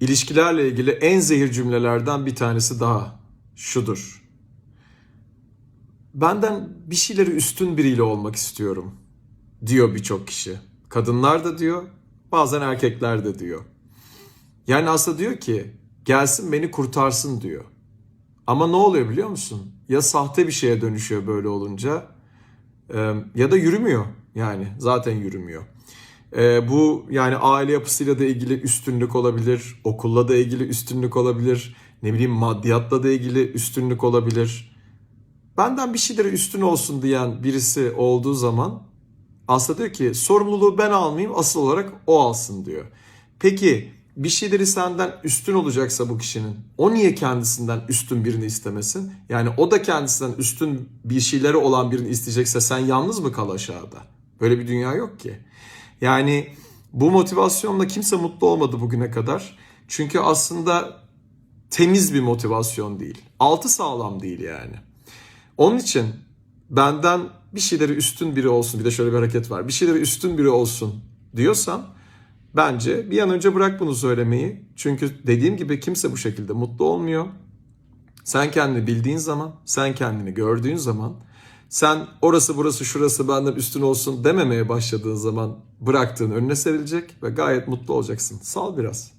ilişkilerle ilgili en zehir cümlelerden bir tanesi daha şudur. Benden bir şeyleri üstün biriyle olmak istiyorum diyor birçok kişi. Kadınlar da diyor, bazen erkekler de diyor. Yani aslında diyor ki gelsin beni kurtarsın diyor. Ama ne oluyor biliyor musun? Ya sahte bir şeye dönüşüyor böyle olunca ya da yürümüyor yani zaten yürümüyor. E, bu yani aile yapısıyla da ilgili üstünlük olabilir, okulla da ilgili üstünlük olabilir, ne bileyim maddiyatla da ilgili üstünlük olabilir. Benden bir şeyleri üstün olsun diyen birisi olduğu zaman aslında diyor ki sorumluluğu ben almayayım asıl olarak o alsın diyor. Peki bir şeyleri senden üstün olacaksa bu kişinin o niye kendisinden üstün birini istemesin? Yani o da kendisinden üstün bir şeyleri olan birini isteyecekse sen yalnız mı kal aşağıda? Böyle bir dünya yok ki. Yani bu motivasyonla kimse mutlu olmadı bugüne kadar. Çünkü aslında temiz bir motivasyon değil. Altı sağlam değil yani. Onun için benden bir şeyleri üstün biri olsun bir de şöyle bir hareket var. Bir şeyleri üstün biri olsun diyorsan bence bir an önce bırak bunu söylemeyi. Çünkü dediğim gibi kimse bu şekilde mutlu olmuyor. Sen kendini bildiğin zaman, sen kendini gördüğün zaman, sen orası burası şurası benden üstün olsun dememeye başladığın zaman bıraktığın önüne serilecek ve gayet mutlu olacaksın. Sal biraz.